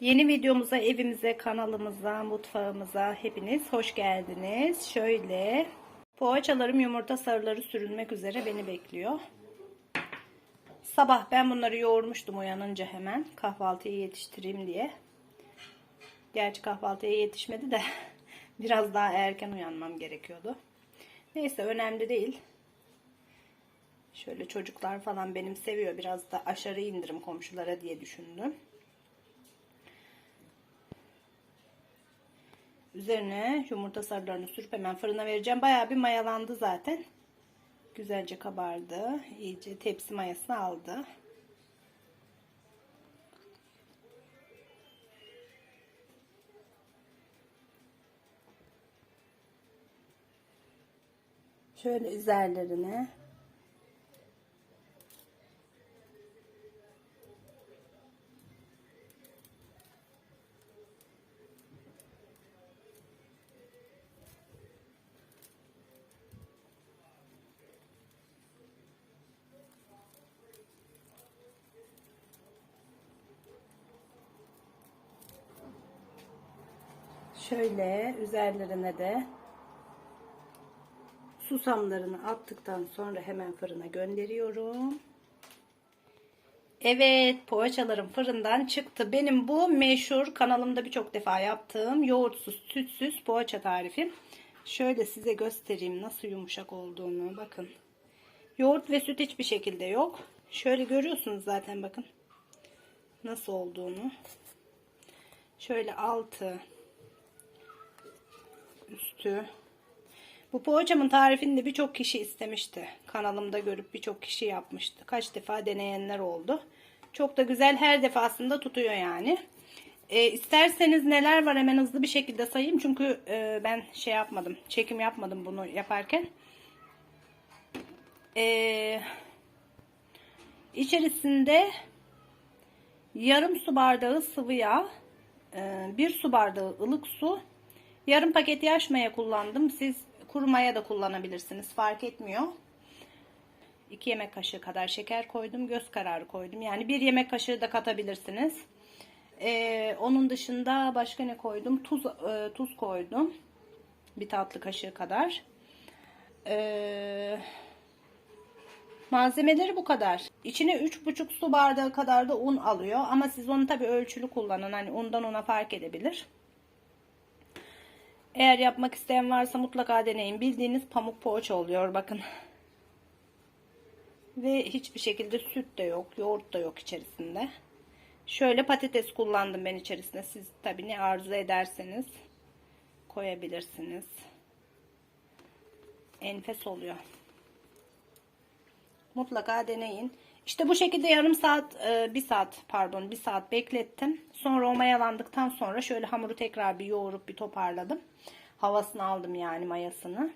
Yeni videomuza, evimize, kanalımıza, mutfağımıza hepiniz hoş geldiniz. Şöyle poğaçalarım yumurta sarıları sürülmek üzere beni bekliyor. Sabah ben bunları yoğurmuştum uyanınca hemen kahvaltıya yetiştireyim diye. Gerçi kahvaltıya yetişmedi de biraz daha erken uyanmam gerekiyordu. Neyse önemli değil. Şöyle çocuklar falan benim seviyor. Biraz da aşarı indirim komşulara diye düşündüm. Üzerine yumurta sarılarını sürüp hemen fırına vereceğim. Bayağı bir mayalandı zaten. Güzelce kabardı. İyice tepsi mayasını aldı. Şöyle üzerlerine Şöyle üzerlerine de susamlarını attıktan sonra hemen fırına gönderiyorum. Evet poğaçalarım fırından çıktı. Benim bu meşhur kanalımda birçok defa yaptığım yoğurtsuz sütsüz poğaça tarifim. Şöyle size göstereyim nasıl yumuşak olduğunu bakın. Yoğurt ve süt hiçbir şekilde yok. Şöyle görüyorsunuz zaten bakın nasıl olduğunu. Şöyle altı üstü. Bu poğaçamın tarifini de birçok kişi istemişti. Kanalımda görüp birçok kişi yapmıştı. Kaç defa deneyenler oldu. Çok da güzel her defasında tutuyor yani. E, isterseniz neler var hemen hızlı bir şekilde sayayım. Çünkü e, ben şey yapmadım. Çekim yapmadım bunu yaparken. E, içerisinde yarım su bardağı sıvı yağ, e, bir su bardağı ılık su, Yarım paket yaş maya kullandım. Siz kuru maya da kullanabilirsiniz. Fark etmiyor. 2 yemek kaşığı kadar şeker koydum. Göz kararı koydum. Yani bir yemek kaşığı da katabilirsiniz. Ee, onun dışında başka ne koydum? Tuz, e, tuz koydum. Bir tatlı kaşığı kadar. Ee, malzemeleri bu kadar. İçine 3,5 su bardağı kadar da un alıyor. Ama siz onu tabii ölçülü kullanın. Hani undan una fark edebilir. Eğer yapmak isteyen varsa mutlaka deneyin. Bildiğiniz pamuk poğaça oluyor bakın. Ve hiçbir şekilde süt de yok, yoğurt da yok içerisinde. Şöyle patates kullandım ben içerisinde. Siz tabi ne arzu ederseniz koyabilirsiniz. Enfes oluyor. Mutlaka deneyin. İşte bu şekilde yarım saat, e, bir saat pardon bir saat beklettim. Sonra o mayalandıktan sonra şöyle hamuru tekrar bir yoğurup bir toparladım. Havasını aldım yani mayasını.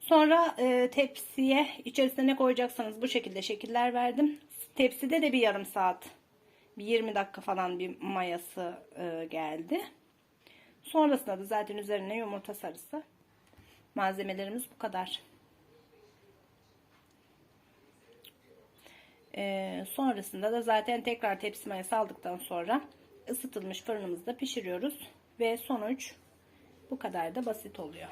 Sonra e, tepsiye içerisine ne koyacaksanız bu şekilde şekiller verdim. Tepside de bir yarım saat, bir 20 dakika falan bir mayası e, geldi. Sonrasında da zaten üzerine yumurta sarısı. Malzemelerimiz bu kadar. Ee, sonrasında da zaten tekrar tepsi mayası aldıktan sonra ısıtılmış fırınımızda pişiriyoruz. Ve sonuç bu kadar da basit oluyor.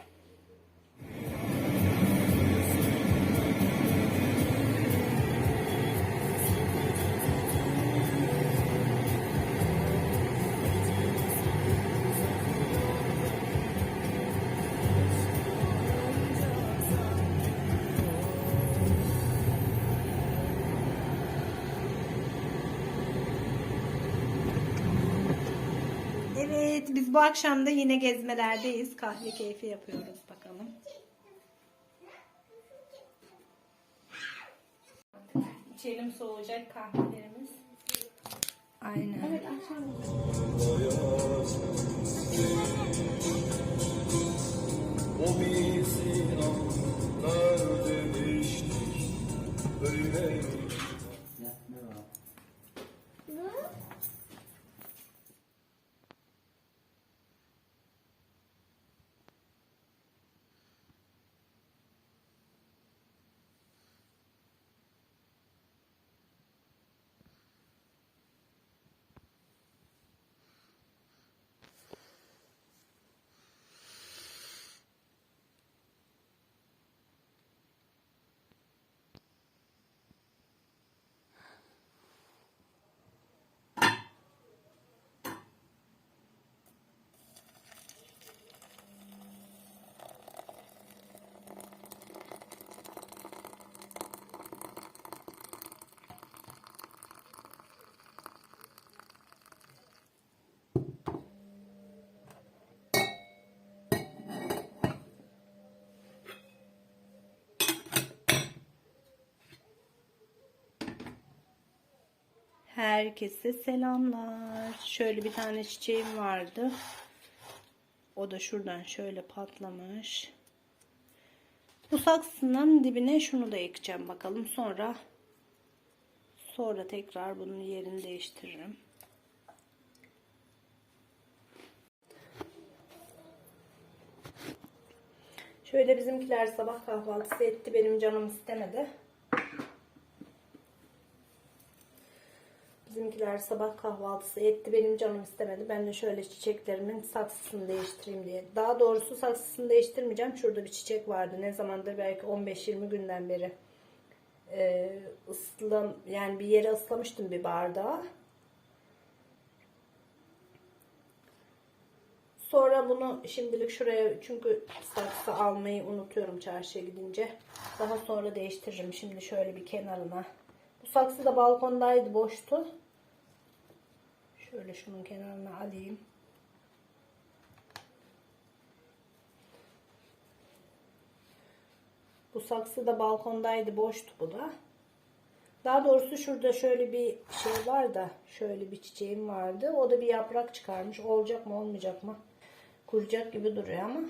Biz bu akşam da yine gezmelerdeyiz. Kahve keyfi yapıyoruz bakalım. İçelim soğuyacak kahvelerimiz. Aynen. Evet akşam. O bizi anlar demiştik Öyle Herkese selamlar. Şöyle bir tane çiçeğim vardı. O da şuradan şöyle patlamış. Bu saksının dibine şunu da ekeceğim bakalım. Sonra sonra tekrar bunun yerini değiştiririm. Şöyle bizimkiler sabah kahvaltısı etti. Benim canım istemedi. Bizimkiler sabah kahvaltısı etti. Benim canım istemedi. Ben de şöyle çiçeklerimin saksısını değiştireyim diye. Daha doğrusu saksısını değiştirmeyeceğim. Şurada bir çiçek vardı. Ne zamandır belki 15-20 günden beri. Ee, ıslam, yani bir yere ıslamıştım bir bardağa. Sonra bunu şimdilik şuraya çünkü saksı almayı unutuyorum çarşıya gidince. Daha sonra değiştiririm. Şimdi şöyle bir kenarına. Bu saksı da balkondaydı boştu. Şöyle şunun kenarına alayım. Bu saksı da balkondaydı boştu bu da. Daha doğrusu şurada şöyle bir şey var da şöyle bir çiçeğim vardı. O da bir yaprak çıkarmış. Olacak mı olmayacak mı? Kuracak gibi duruyor ama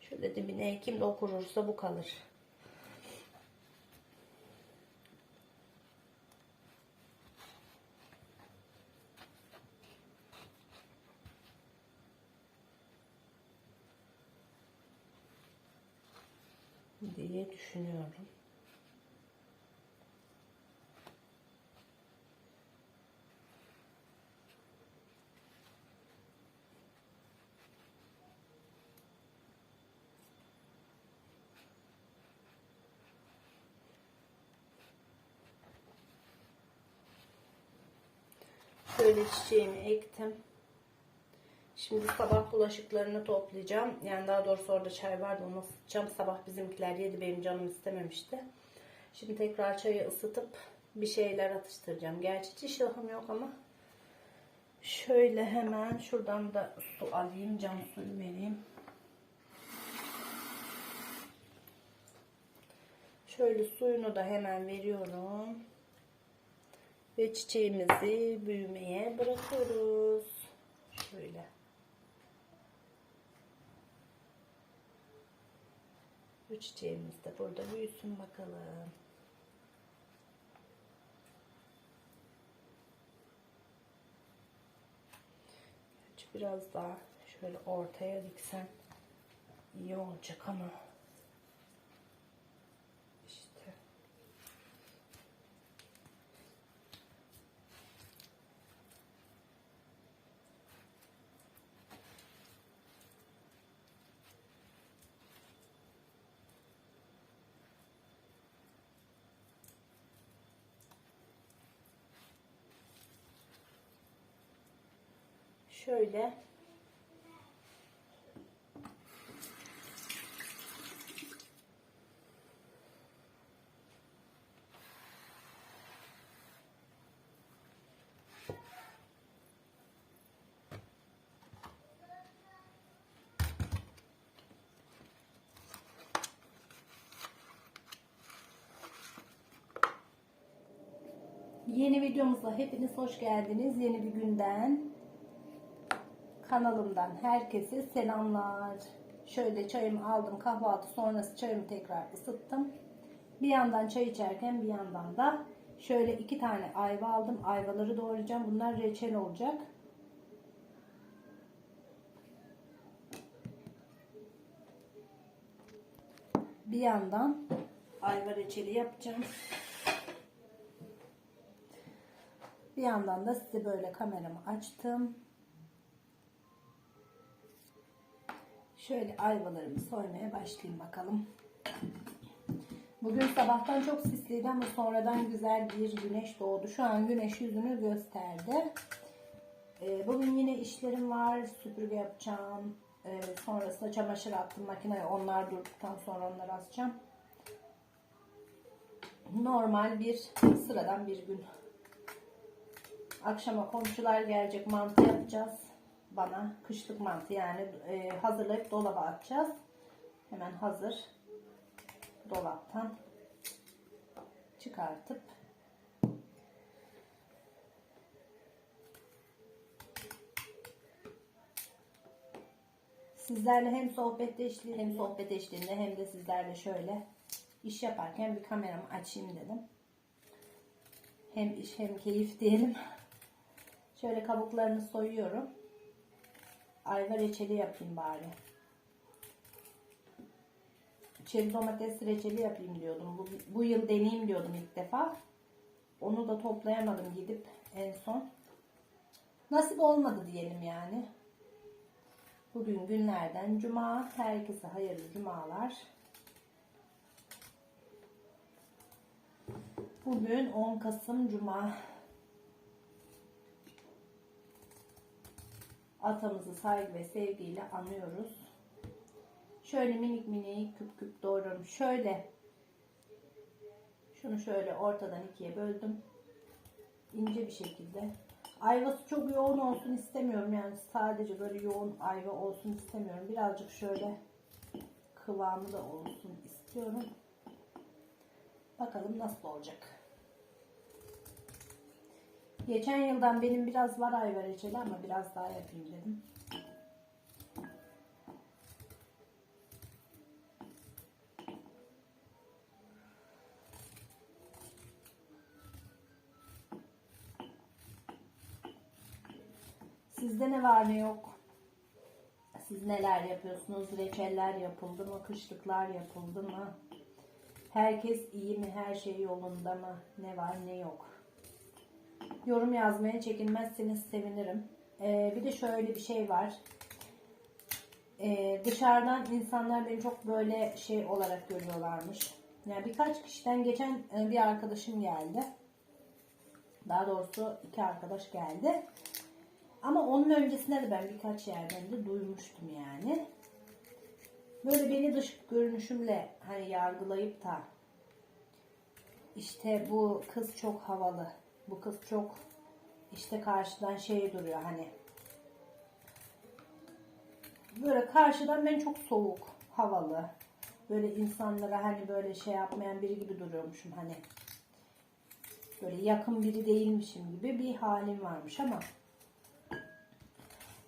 şöyle dibine ekeyim de o kurursa bu kalır. Diye düşünüyorum. Şöyle çiçeğimi ektim. Şimdi sabah bulaşıklarını toplayacağım. Yani daha doğrusu orada çay vardı onu ısıtacağım. Sabah bizimkiler yedi benim canım istememişti. Şimdi tekrar çayı ısıtıp bir şeyler atıştıracağım. Gerçi hiç iştahım yok ama. Şöyle hemen şuradan da su alayım. Cam suyu vereyim. Şöyle suyunu da hemen veriyorum. Ve çiçeğimizi büyümeye bırakıyoruz. Şöyle. Bu çiçeğimiz de burada büyüsün bakalım. Biraz daha şöyle ortaya diksen iyi olacak ama işte şöyle Yeni videomuza hepiniz hoş geldiniz. Yeni bir günden kanalımdan herkese selamlar. Şöyle çayımı aldım kahvaltı sonrası çayımı tekrar ısıttım. Bir yandan çay içerken bir yandan da şöyle iki tane ayva aldım. Ayvaları doğrayacağım. Bunlar reçel olacak. Bir yandan ayva reçeli yapacağım. Bir yandan da size böyle kameramı açtım. Şöyle ayvalarımı soymaya başlayayım bakalım. Bugün sabahtan çok sisliydi ama sonradan güzel bir güneş doğdu. Şu an güneş yüzünü gösterdi. Ee, bugün yine işlerim var. Süpürge yapacağım. Ee, sonrasında çamaşır attım makineye. Onlar durduktan sonra onları asacağım. Normal bir sıradan bir gün. Akşama komşular gelecek mantı yapacağız bana kışlık mantı yani e, hazırlayıp dolaba atacağız. Hemen hazır dolaptan çıkartıp sizlerle hem sohbet eşliğinde hem sohbet eşliğinde hem de sizlerle şöyle iş yaparken bir kameramı açayım dedim. Hem iş hem keyif diyelim. Şöyle kabuklarını soyuyorum. Ayva reçeli yapayım bari. Çeri domates reçeli yapayım diyordum. Bu, bu yıl deneyeyim diyordum ilk defa. Onu da toplayamadım gidip en son. Nasip olmadı diyelim yani. Bugün günlerden cuma. Herkese hayırlı cumalar. Bugün 10 Kasım Cuma. Atamızı saygı ve sevgiyle anıyoruz. Şöyle minik minik küp küp doğruyorum. Şöyle şunu şöyle ortadan ikiye böldüm. İnce bir şekilde. Ayvası çok yoğun olsun istemiyorum. Yani sadece böyle yoğun ayva olsun istemiyorum. Birazcık şöyle kıvamı da olsun istiyorum. Bakalım nasıl olacak. Geçen yıldan benim biraz var ayva reçeli ama biraz daha yapayım dedim. Sizde ne var ne yok? Siz neler yapıyorsunuz? Reçeller yapıldı mı? Kışlıklar yapıldı mı? Herkes iyi mi? Her şey yolunda mı? Ne var ne yok? Yorum yazmaya çekinmezseniz sevinirim. Ee, bir de şöyle bir şey var. Ee, dışarıdan insanlar beni çok böyle şey olarak görüyorlarmış. Yani birkaç kişiden geçen e, bir arkadaşım geldi. Daha doğrusu iki arkadaş geldi. Ama onun öncesinde de ben birkaç yerden de duymuştum yani. Böyle beni dış görünüşümle hani yargılayıp da işte bu kız çok havalı. Bu kız çok işte karşıdan şey duruyor hani. Böyle karşıdan ben çok soğuk, havalı. Böyle insanlara hani böyle şey yapmayan biri gibi duruyormuşum hani. Böyle yakın biri değilmişim gibi bir halim varmış ama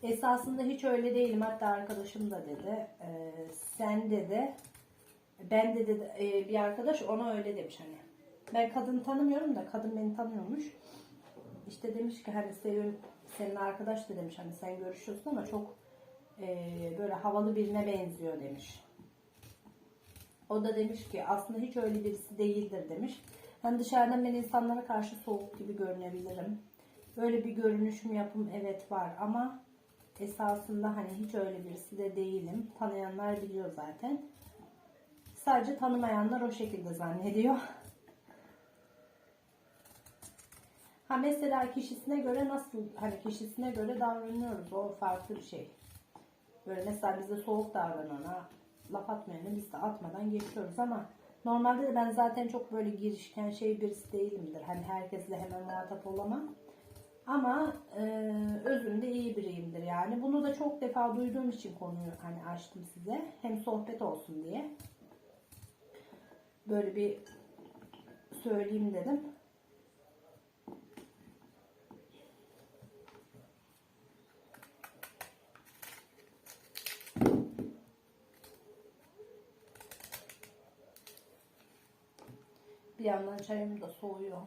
Esasında hiç öyle değilim. Hatta arkadaşım da dedi. E, sen dedi. Ben de dedi e, bir arkadaş ona öyle demiş hani. Ben kadın tanımıyorum da kadın beni tanıyormuş. İşte demiş ki hani senin, senin arkadaş da demiş hani sen görüşüyorsun ama çok e, böyle havalı birine benziyor demiş. O da demiş ki aslında hiç öyle birisi değildir demiş. Hani dışarıdan ben insanlara karşı soğuk gibi görünebilirim. Böyle bir görünüşüm yapım evet var ama esasında hani hiç öyle birisi de değilim. Tanıyanlar biliyor zaten. Sadece tanımayanlar o şekilde zannediyor. Ha mesela kişisine göre nasıl hani kişisine göre davranıyoruz o farklı bir şey. Böyle mesela bize soğuk davranana laf atmayana biz de atmadan geçiyoruz ama normalde de ben zaten çok böyle girişken şey birisi değilimdir. Hani herkesle hemen muhatap olamam. Ama e, özünde iyi biriyimdir yani. Bunu da çok defa duyduğum için konuyu hani açtım size. Hem sohbet olsun diye. Böyle bir söyleyeyim dedim. Bir yandan çayım da soğuyor.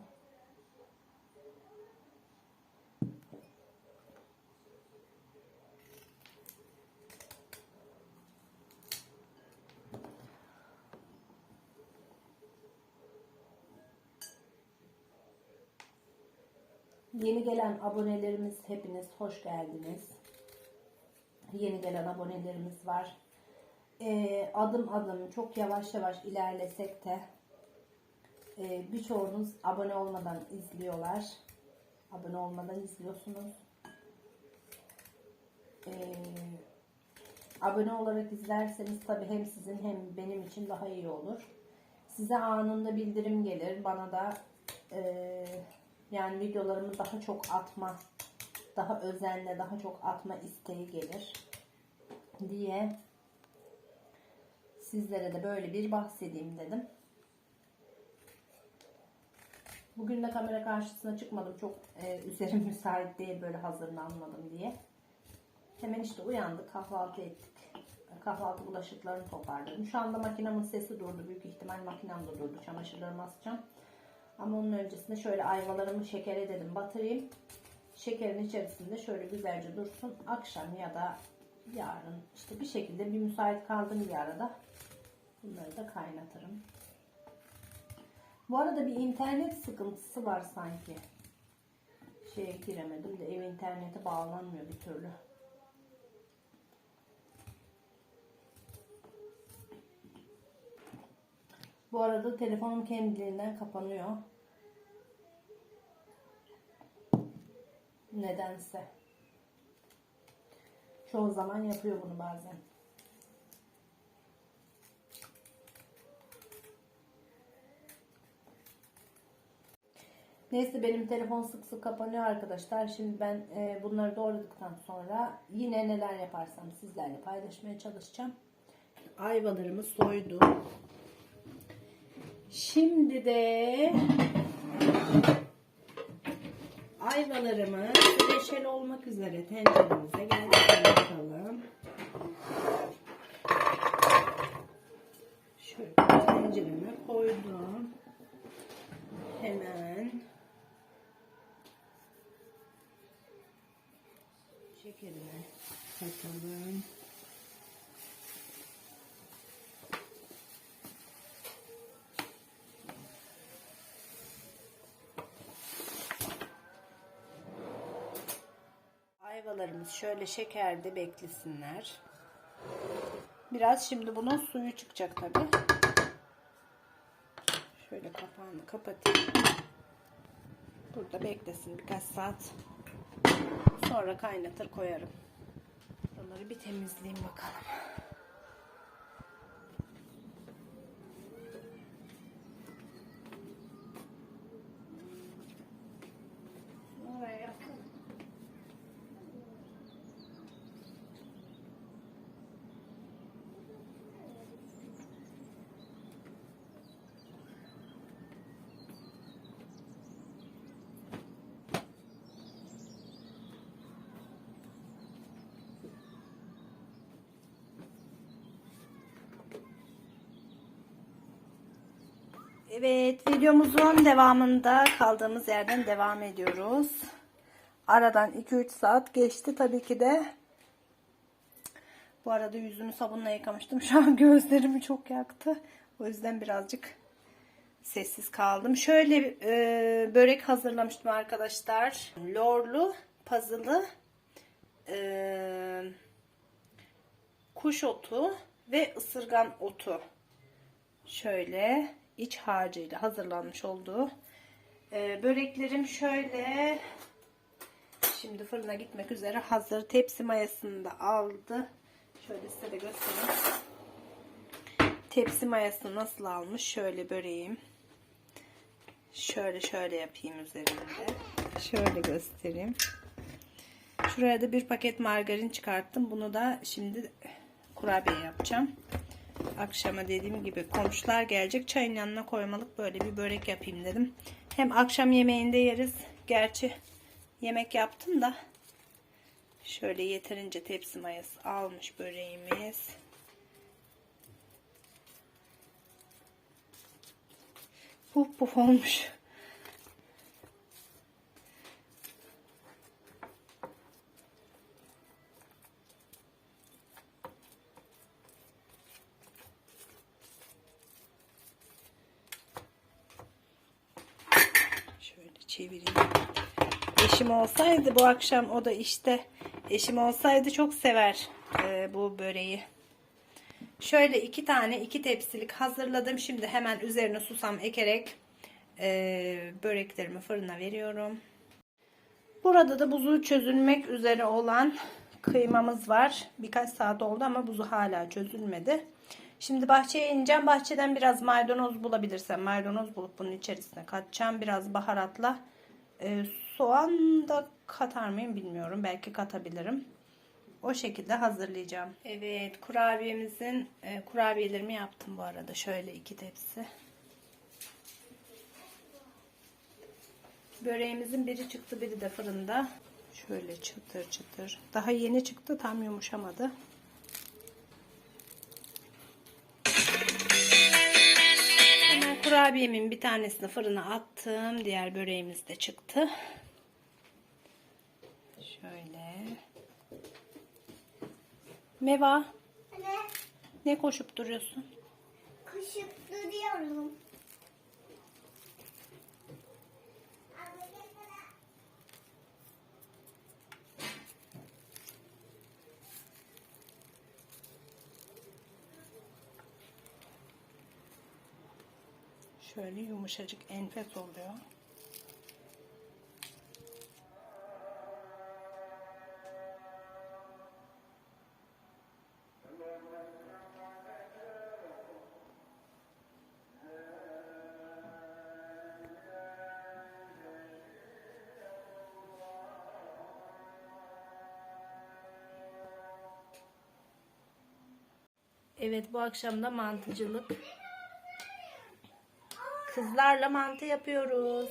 Yeni gelen abonelerimiz hepiniz hoş geldiniz. Yeni gelen abonelerimiz var. Ee, adım adım çok yavaş yavaş ilerlesek de e, birçoğunuz abone olmadan izliyorlar. Abone olmadan izliyorsunuz. Ee, abone olarak izlerseniz tabii hem sizin hem benim için daha iyi olur. Size anında bildirim gelir. Bana da eee yani videolarımı daha çok atma, daha özenle, daha çok atma isteği gelir diye sizlere de böyle bir bahsedeyim dedim. Bugün de kamera karşısına çıkmadım. Çok e, üzerim müsait değil böyle hazırlanmadım diye. Hemen işte uyandık, kahvaltı ettik. kahvaltı bulaşıklarını toparladım. Şu anda makinemin sesi durdu. Büyük ihtimal makinem de durdu. Çamaşırlarımı asacağım. Ama onun öncesinde şöyle ayvalarımı şekere dedim batırayım. Şekerin içerisinde şöyle güzelce dursun. Akşam ya da yarın işte bir şekilde bir müsait kaldım bir arada. Bunları da kaynatırım. Bu arada bir internet sıkıntısı var sanki. Şeye giremedim de ev internete bağlanmıyor bir türlü. Bu arada telefonum kendiliğinden kapanıyor. Nedense. Çoğu zaman yapıyor bunu bazen. Neyse benim telefon sık sık kapanıyor arkadaşlar. Şimdi ben e, bunları doğradıktan sonra yine neler yaparsam sizlerle paylaşmaya çalışacağım. Ayvalarımı soydum. Şimdi de ayvalarımı reçel olmak üzere tenceremize geldik bakalım. Şöyle tencereme koydum. Hemen şekerine katalım. Ayvalarımız şöyle şekerde beklesinler. Biraz şimdi bunun suyu çıkacak tabi. Şöyle kapağını kapatayım. Burada beklesin birkaç saat. Sonra kaynatır koyarım. Buraları bir temizleyeyim bakalım. Evet videomuzun devamında kaldığımız yerden devam ediyoruz. Aradan 2-3 saat geçti tabii ki de. Bu arada yüzümü sabunla yıkamıştım. Şu an gözlerimi çok yaktı. O yüzden birazcık sessiz kaldım. Şöyle e, börek hazırlamıştım arkadaşlar. Lorlu, pazılı, e, kuş otu ve ısırgan otu. Şöyle iç harcıyla hazırlanmış olduğu e, böreklerim şöyle. Şimdi fırına gitmek üzere hazır. Tepsi mayasını da aldı. Şöyle size de göstereyim. Tepsi mayasını nasıl almış? Şöyle böreğim. Şöyle şöyle yapayım üzerinde. Şöyle göstereyim. Şuraya da bir paket margarin çıkarttım. Bunu da şimdi kurabiye yapacağım akşama dediğim gibi komşular gelecek çayın yanına koymalık böyle bir börek yapayım dedim. Hem akşam yemeğinde yeriz. Gerçi yemek yaptım da şöyle yeterince tepsi mayası almış böreğimiz. Puf puf olmuş. Şöyle çevireyim. Eşim olsaydı bu akşam o da işte eşim olsaydı çok sever e, bu böreği. Şöyle iki tane iki tepsilik hazırladım. Şimdi hemen üzerine susam ekerek e, böreklerimi fırına veriyorum. Burada da buzu çözülmek üzere olan kıymamız var. Birkaç saat oldu ama buzu hala çözülmedi. Şimdi bahçeye ineceğim. Bahçeden biraz maydanoz bulabilirsem maydanoz bulup bunun içerisine katacağım. Biraz baharatla. Ee, soğan da katar mıyım bilmiyorum. Belki katabilirim. O şekilde hazırlayacağım. Evet kurabiyemizin e, kurabiyelerimi yaptım bu arada. Şöyle iki tepsi. Böreğimizin biri çıktı biri de fırında. Şöyle çıtır çıtır. Daha yeni çıktı tam yumuşamadı. Kurabiyemin bir tanesini fırına attım. Diğer böreğimiz de çıktı. Şöyle. Meva Anne ne koşup duruyorsun? koşup duruyorum. Şöyle yumuşacık enfes oluyor. Evet bu akşam da mantıcılık. Kızlarla mantı yapıyoruz.